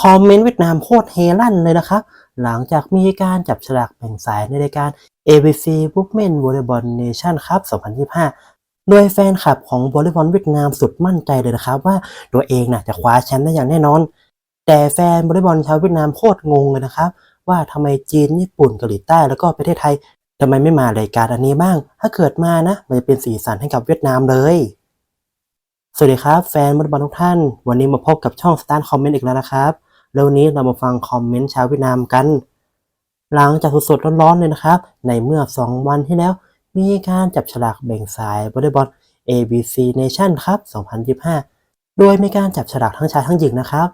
คอมเมนต์เวียดนามโคตรเฮลั่นเลยนะครับหลังจากมีการจับฉลากแบ่งสายในรายการ ABC Women Volleyball Nation ครับ 2025 โดยแฟนคลับของวอลเลย์บอลเวียดนามสุดมั่นใจเลยนะครับ ว่าตัวเองน่ะจะคว้าแชมป์ได้อย่างแน่นอน แต่แฟนวอลเลย์บอลชาวเวียดนามโคตรงงเลยนะครับ ว่าทำไมจีน ญี่ปุ่นเกาหลีใต้แล้วก็ประเทศไทยทำไมไม่มารายการอันนี้บ้าง ถ้าเกิดมานะ มันจะเป็นสีสันให้กับเวียดนามเลย สวัสดีครับ แฟนวอลเลย์บอลทุกท่าน วันนี้มาพบกับช่อง Start Comment อีกแล้วนะครับ แล้ววันนี้เรามาฟังคอมเมนต์ชาวเวียดนามกัน หลังจากสดๆร้อนๆเลยนะครับ ในเมื่อ 2 วันที่แล้ว มีการจับฉลากแบ่งสายวอลเลย์บอล ABC Nation ครับ 2025 โดยมีการจับฉลากทั้งชายทั้งหญิงนะครับ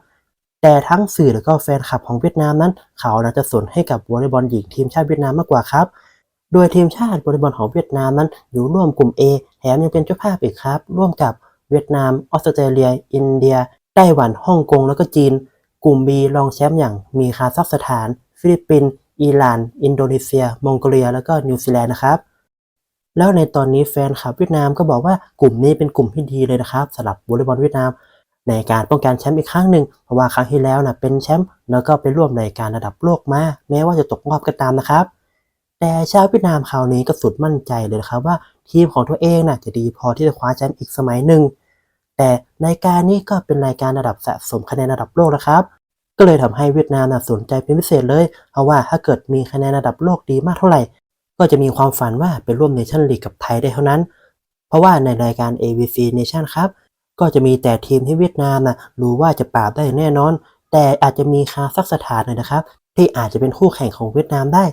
แต่ทั้งสื่อและก็แฟนคลับของเวียดนามนั้น เขาน่าจะสนให้กับวอลเลย์บอลหญิงทีมชาติเวียดนามมากกว่าครับ โดยทีมชาติวอลเลย์บอลของเวียดนามนั้นอยู่ร่วมกลุ่ม A แถมยังเป็นเจ้าภาพอีกครับ ร่วมกับเวียดนาม ออสเตรเลีย อินเดีย ไต้หวัน ฮ่องกง แล้วก็จีน กลุ่ม B รองแชมป์อย่างมีคาซัคสถาน ฟิลิปปินส์อิหร่าน อินโดนีเซีย มองโกเลีย แล้วก็นิวซีแลนด์นะครับ แล้วในตอนนี้แฟนคลับเวียดนามก็บอกว่ากลุ่มนี้เป็นกลุ่มที่ดีเลยนะครับสำหรับวอลเลย์บอลเวียดนาม ในการป้องกันแชมป์อีกครั้งหนึ่งเพราะว่าครั้งที่แล้วนะเป็นแชมป์แล้วก็ไปร่วมในการระดับโลกมาแม้ว่าจะตกรอบก็ตามนะครับแต่ชาวเวียดนามคราวนี้ก็สุดมั่นใจเลยนะครับว่าทีมของตัวเองน่ะจะดีพอที่จะคว้าแชมป์อีกสมัยหนึ่ง แต่รายการนี้ก็เป็นรายการระดับสะสมคะแนนระดับโลกนะครับ ก็เลยทำให้เวียดนามน่ะสนใจเป็นพิเศษเลย เพราะว่าถ้าเกิดมีคะแนนระดับโลกดีมากเท่าไหร่ ก็จะมีความฝันว่าไปร่วมเนชั่นลีกกับไทยได้เท่านั้น เพราะว่าในรายการ ABC Nation ครับ ก็จะมีแต่ทีมที่เวียดนามนะรู้ว่าจะปราบได้แน่นอน แต่อาจจะมีคาซัคสถานเลยนะครับ ที่อาจจะเป็นคู่แข่งของเวียดนามได้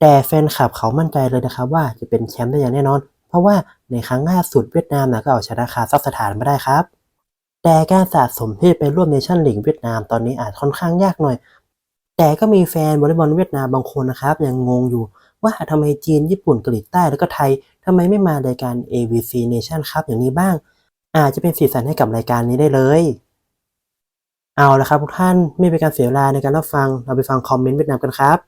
แต่แฟนคลับเขามั่นใจเลยนะครับว่าจะเป็นแชมป์ได้อย่างแน่นอน เพราะว่าในครั้งล่าสุดเวียดนามนะก็เอาชนะคาซัคสถานมาได้ครับ แต่การสะสมที่ไปร่วมเนชั่นลีกเวียดนามตอนนี้อาจค่อนข้างยากหน่อย แต่ก็มีแฟนวอลเลย์บอลเวียดนามบางคนนะครับยังงงอยู่ว่าทำไมจีนญี่ปุ่นเกาหลีใต้แล้วก็ไทยทำไมไม่มารายการ ABC Nation ครับอย่างนี้บ้าง อาจจะเป็นสีสันให้กับรายการนี้ได้เลย เอาละครับทุกท่านไม่เป็นการเสียเวลาในการรับฟังเราไปฟังคอมเมนต์เวียดนามกันครับ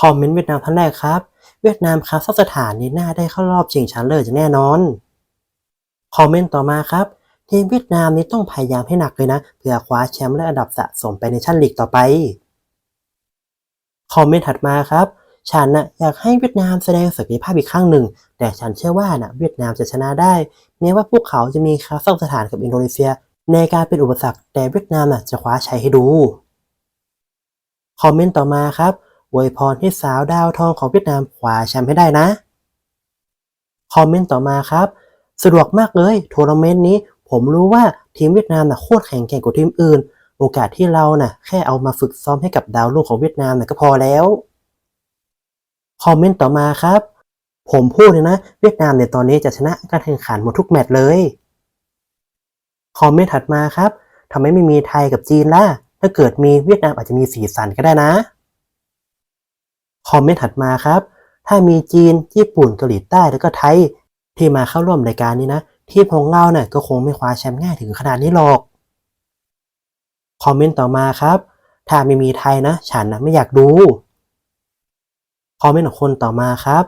คอมเมนต์เวียดนามท่านแรกครับ เวียดนามคาซัคสถานนี่น่าได้เข้ารอบชิงชนะเลิศอย่างแน่นอน คอมเมนต์ต่อมาครับทีมเวียดนามนี้ต้องพยายามให้หนักเลยนะ เพื่อคว้าแชมป์และอันดับสะสมไปในชั้นลีกต่อไป คอมเมนต์ถัดมาครับ ฉันนะอยากให้เวียดนามแสดงศักยภาพอีกครั้งหนึ่ง แต่ฉันเชื่อว่านะเวียดนามจะชนะได้ แม้ว่าพวกเขาจะมีคาซัคสถานกับอินโดนีเซีย ในการเป็นอุปสรรคแต่เวียดนามน่ะจะคว้าชัยให้ดู คอมเมนต์ต่อมาครับ อวยพรให้สาวดาวทองของเวียดนามคว้าแชมป์ให้ได้นะ คอมเมนต์ต่อมาครับ สะดวกมากเลยทัวร์นาเมนต์นี้ ผมรู้ว่าทีมเวียดนามน่ะโคตรแข็งแกร่งกว่าทีมอื่น โอกาสที่เราน่ะ แค่เอามาฝึกซ้อมให้กับดาวรุ่งของเวียดนามน่ะก็พอแล้ว คอมเมนต์ต่อมาครับ ผมพูดเลยนะ เวียดนามในตอนนี้จะชนะการแข่งขันหมดทุกแมตช์เลย คอมเมนต์ถัดมาครับทำไมไม่มีไทยกับจีนล่ะถ้าเกิดมีเวียดนามอาจจะมีสีสันก็ได้นะ คอมเมนต์ถัดมาครับ ถ้ามีจีน ญี่ปุ่น เกาหลีใต้ แล้วก็ไทย ที่มาเข้าร่วมรายการนี้นะ ทีมของเราเนี่ย ก็คงไม่คว้าแชมป์ง่ายถึงขนาดนี้หรอก คอมเมนต์ต่อมาครับ ถ้าไม่มีไทยนะ ฉันนะไม่อยากดู คอมเมนต์ของคนต่อมาครับ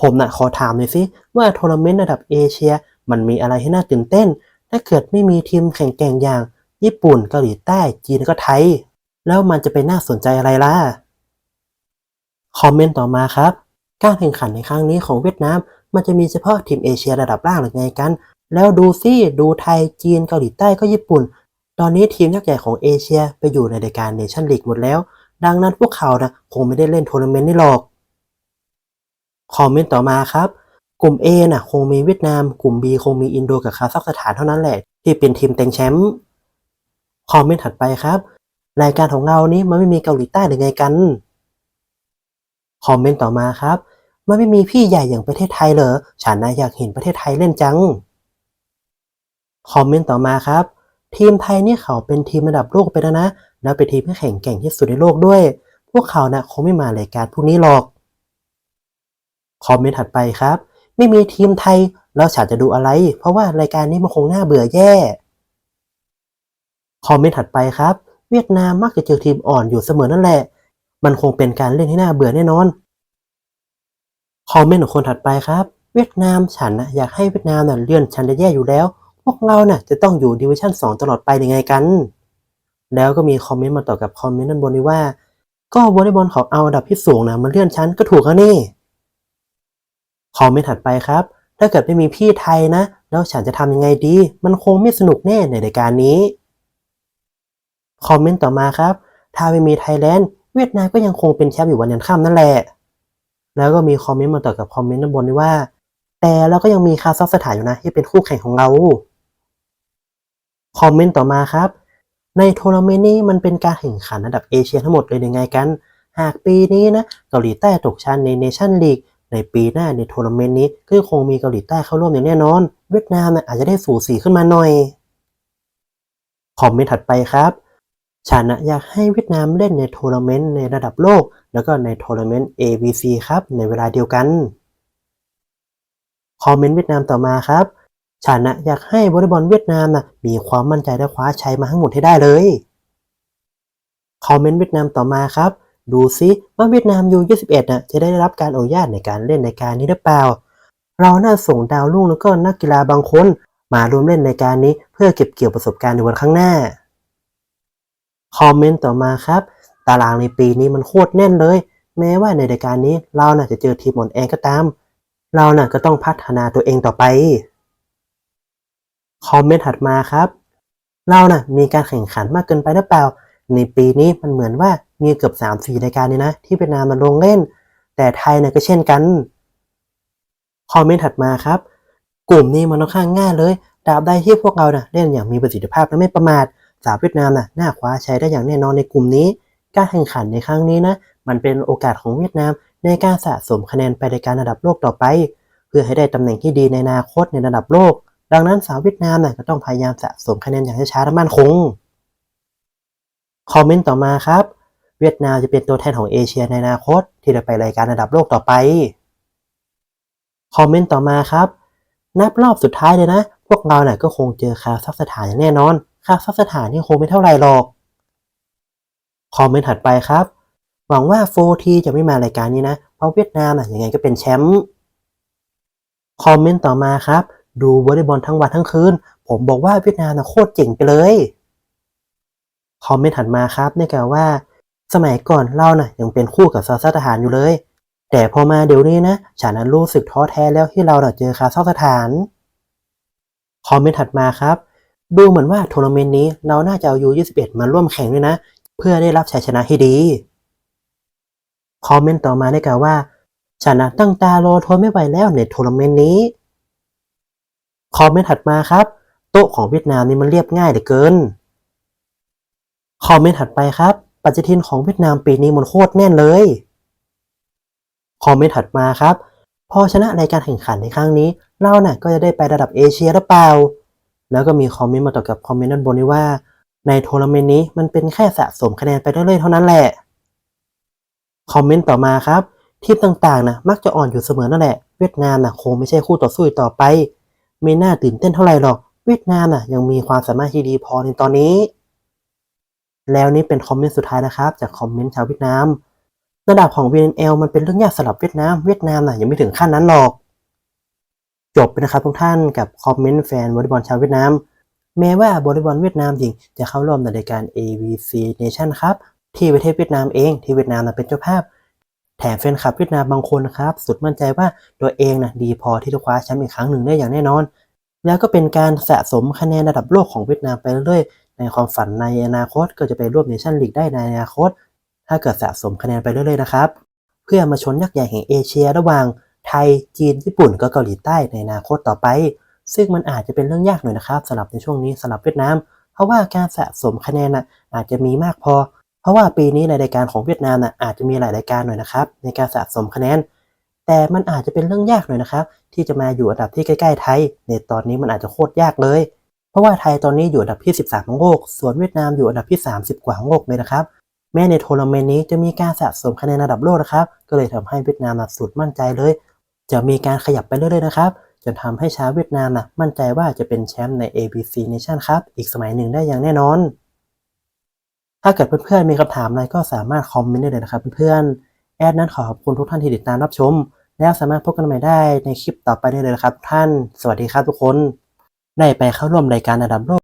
ผมนะ่ะขอถามหน่อยสิว่าทัวร์นาเมนต์ระดับเอเชีย มันมีอะไรให้น่าตื่นเต้น ถ้าเกิดไม่มีทีมแข่งแก่งอย่าง ญี่ปุ่น เกาหลีใต้ จีนแล้วก็ไทย แล้วมันจะไปน่าสนใจอะไรล่ะ คอมเมนต์ต่อมาครับ การแข่งขันในครั้งนี้ของเวียดนาม มันจะมีเฉพาะทีมเอเชียระดับล่างหรือไงกัน แล้วดูซิดูไทยจีนเกาหลีใต้ก็ญี่ปุ่น ตอนนี้ทีมยักษ์ใหญ่ของเอเชียไปอยู่ในรายการเนชั่นลีกหมดแล้ว ดังนั้นพวกเขานะคงไม่ได้เล่นทัวร์นาเมนต์นี่หรอกคอมเมนต์ต่อมาครับ กลุ่ม A น่ะคงมีเวียดนาม กลุ่ม B คงมีอินโดกับคาซัคสถานเท่านั้นแหละ ที่เป็นทีมเต็งแชมป์คอมเมนต์ถัดไปครับ รายการของเรานี้มันไม่มีเกาหลีใต้หรือไงกัน คอมเมนต์ต่อมาครับ มันไม่มีพี่ใหญ่อย่างประเทศไทยเหรอ ฉันนะอยากเห็นประเทศไทยเล่นจัง คอมเมนต์ต่อมาครับ ทีมไทยนี่เขาเป็นทีมระดับโลกไปแล้วนะ แล้วเป็นทีมที่แข่งแกร่งที่สุดในโลกด้วย พวกเขานะ่ะคงไม่มารายการพวกนี้หรอก คอมเมนต์ถัดไปครับ ไม่มีทีมไทยแล้วฉันจะดูอะไร เพราะว่ารายการนี้มันคงน่าเบื่อแย่ คอมเมนต์ถัดไปครับ เวียดนามมักจะเจอทีมอ่อนอยู่เสมอนั่นแหละ มันคงเป็นการเล่นที่น่าเบื่อแน่นอน คอมเมนต์ของคนถัดไปครับ เวียดนามฉันนะอยากให้เวียดนามน่ะเลื่อนชั้นจะแย่อยู่แล้ว พวกเราน่ะจะต้องอยู่ดิวิชั่น2 ตลอดไปยังไงกัน แล้วก็มีคอมเมนต์มาต่อกับคอมเมนต์ด้านบนนี้ว่า ก็วอลเลย์บอลเขาเอาอันดับที่สูงนะมาเลื่อนชั้นก็ถูกแล้วนี่คอมเมนต์ถัดไปครับ ถ้าเกิดไม่มีพี่ไทยนะ แล้วฉันจะทำยังไงดี มันคงไม่สนุกแน่ในรายการนี้ คอมเมนต์ต่อมาครับ ถ้าไม่มีไทยแลนด์ เวียดนามก็ยังคงเป็นแชมป์อยู่วันยันค่ำนั่นแหละ แล้วก็มีคอมเมนต์มาต่อกับคอมเมนต์ด้านบนนี้ว่า แต่เราก็ยังมีคาซัคสถานอยู่นะที่เป็นคู่แข่งของเรา คอมเมนต์ต่อมาครับ ในทัวร์นาเมนต์นี้มันเป็นการแข่งขันระดับเอเชียทั้งหมดเลยยังไงกัน หากปีนี้นะเกาหลีใต้ตกชั้นในเนชั่นลีกในปีหน้าในทัวร์นาเมนต์นี้ก็คงมีเกาหลีใต้เข้าร่วมอย่างแน่นอน เวียดนามนะอาจจะได้สูสีขึ้นมาหน่อย คอมเมนต์ถัดไปครับ ฉันนะอยากให้เวียดนามเล่นในทัวร์นาเมนต์ในระดับโลก แล้วก็ในทัวร์นาเมนต์ ABC ครับ ในเวลาเดียวกัน คอมเมนต์เวียดนามต่อมาครับ ฉันนะอยากให้วอลเลย์บอลเวียดนามนะมีความมั่นใจและคว้าชัยมาทั้งหมดให้ได้เลย คอมเมนต์เวียดนามต่อมาครับ ดูซิว่าเวียดนามยู21นะจะได้รับการอนุญาตในการเล่นในการนี้หรือเปล่า เราน่าส่งดาวรุ่งแล้วก็นักกีฬาบางคน มาร่วมเล่นในการนี้เพื่อเก็บเกี่ยวประสบการณ์ในวันข้างหน้า คอมเมนต์ต่อมาครับ ตารางในปีนี้มันโคตรแน่นเลย แม้ว่าในรายการนี้เราน่ะจะเจอทีมอ่อนแอก็ตาม เราน่ะก็ต้องพัฒนาตัวเองต่อไป คอมเมนต์ถัดมาครับ เราน่ะมีการแข่งขันมากเกินไปหรือเปล่า ในปีนี้มันเหมือนว่ามีเกือบ3 4รายการเลยนะ ที่เวียดนามมาลงเล่น แต่ไทยน่ะก็เช่นกัน คอมเมนต์ถัดมาครับ กลุ่มนี้มันค่อนข้างง่ายเลยตราบใดที่พวกเราน่ะเล่นอย่างมีประสิทธิภาพและไม่ประมาท สาวเวียดนามน่ะน่าคว้าใชัยได้อย่างแน่นอนในกลุ่มนี้ การแข่งขันในครั้งนี้นะมันเป็นโอกาสของเวียดนาม ในการสะสมคะแนนไปในการระดับโลกต่อไป เพื่อให้ได้ตำแหน่งที่ดีในอนาคตในระดับโลก ดังนั้นสาวเวียดนามน่ะก็ต้องพยายามสะสมคะแนนอย่างช้าๆและมั่นคงคอมเมนต์ต่อมาครับ เวียดนามจะเป็นตัวแทนของเอเชียในอนาคต ที่จะไปรายการระดับโลกต่อไปคอมเมนต์ต่อมาครับ นับรอบสุดท้ายเลยนะ พวกเราเนี่ยก็คงเจอคาซัคสถานอย่างแน่นอน คาซัคสถานนี่คงไม่เท่าไรหรอกคอมเมนต์ถัดไปครับ หวังว่าโฟทีจะไม่มารายการนี้นะ เพราะเวียดนามน่ะยังไงก็เป็นแชมป์คอมเมนต์ต่อมาครับ ดูวอลเลย์บอลทั้งวันทั้งคืน ผมบอกว่าเวียดนามนะโคตรเจ๋งไปเลยคอมเมนต์ถัดมาครับได้กล่าวว่า สมัยก่อนเราน่ะยังเป็นคู่กับซาซัคสถานอยู่เลย แต่พอมาเดี๋ยวนี้นะ ฉันนั้นรู้สึกท้อแท้แล้วที่เราน่ะเจอคาซัคสถาน คอมเมนต์ถัดมาครับ ดูเหมือนว่าทัวร์นาเมนต์นี้เราน่าจะเอายู21มาร่วมแข่งด้วยนะ เพื่อได้รับชัยชนะที่ดีคอมเมนต์ต่อมาได้กล่าวว่า ฉันนะตั้งตารอทนไม่ไหวแล้วในทัวร์นาเมนต์นี้คอมเมนต์ถัดมาครับ โต๊ะของเวียดนามนี่มันเรียบง่ายเหลือเกินคอมเมนต์ถัดไปครับ ปฏิทินของเวียดนามปีนี้มันโคตรแน่นเลยคอมเมนต์ถัดมาครับ พอชนะรายการแข่งขันในครั้งนี้ เราน่ะก็จะได้ไประดับเอเชียหรือเปล่า แล้วก็มีคอมเมนต์มาต่อกับคอมเมนต์ด้านบนนี้ว่า ในทัวร์นาเมนต์นี้มันเป็นแค่สะสมคะแนนไปเรื่อยๆเท่านั้นแหละ คอมเมนต์ต่อมาครับ ทีมต่างๆนะมักจะอ่อนอยู่เสมอนั่นแหละ เวียดนามนะคงไม่ใช่คู่ต่อสู้ต่อไป ไม่น่าตื่นเต้นเท่าไหร่หรอก เวียดนามนะยังมีความสามารถที่ดีพอในตอนนี้ แล้วนี่เป็นคอมเมนต์สุดท้ายนะครับจากคอมเมนต์ชาวเวียดนามระดับของ VNL มันเป็นเรื่องยากสำหรับเวียดนาม เวียดนามน่ะยังไม่ถึงขั้นนั้นหรอก จบไปนะครับทุกท่านกับคอมเมนต์แฟนวอลเลย์บอลชาวเวียดนาม แม้ว่าวอลเลย์บอลเวียดนามหญิงจะเข้าร่วมในรายการ AVC Nation ครับ ที่ประเทศเวียดนามเองที่เวียดนามนะเป็นเจ้าภาพ แถมแฟนคลับเวียดนามบางคนนะครับสุดมั่นใจว่าตัวเองนะดีพอที่จะคว้าแชมป์อีกครั้งหนึ่งได้อย่างแน่นอน แล้วก็เป็นการสะสมคะแนนระดับโลกของเวียดนามไปเรื่อยๆในความฝันในอนาคตก็จะไปร่วมเนชั่นลีกได้ในอนาคต ถ้าเกิดสะสมคะแนนไปเรื่อยๆนะครับเพื่อมาชนยักษ์ใหญ่แห่งเอเชียระหว่าง ไทย จีน ญี่ปุ่น ก็เกาหลีใต้ในอนาคตต่อไป ซึ่งมันอาจจะเป็นเรื่องยากหน่อยนะครับสำหรับในช่วงนี้สำหรับเวียดนาม เพราะว่าการสะสมคะแนนนะอาจจะมีมากพอ เพราะว่าปีนี้ในรายการของเวียดนามน่ะอาจจะมีหลายรายการหน่อยนะครับ ในการสะสมคะแนน แต่มันอาจจะเป็นเรื่องยากหน่อยนะครับ ที่จะมาอยู่อันดับที่ใกล้ๆไทย ในตอนนี้มันอาจจะโคตรยากเลย เพราะว่าไทยตอนนี้อยู่อันดับที่ 13 ของโลก ส่วนเวียดนามอยู่อันดับที่ 30 กว่าของโลกเลยนะครับแม้ในทัวร์นาเมนต์นี้จะมีการสะสมคะแนนระดับโลกนะครับ ก็เลยทำให้เวียดนามสุดมั่นใจเลย จะมีการขยับไปเรื่อยๆนะครับจนทำให้ชาวเวียดนามน่ะมั่นใจว่าจะเป็นแชมป์ใน ABC Nation ครับอีกสมัยหนึ่งได้อย่างแน่นอน ถ้าเกิดเพื่อนๆมีคำถามอะไรก็สามารถคอมเมนต์ได้เลยนะครับเพื่อนๆแอดนั้นขอขอบคุณทุกท่านที่ติดตามรับชม แล้วสามารถพบกันใหม่ได้ในคลิปต่อไปได้เลยนะครับ ท่าน สวัสดีครับทุกคน ได้ไปเข้าร่วมรายการระดับโลก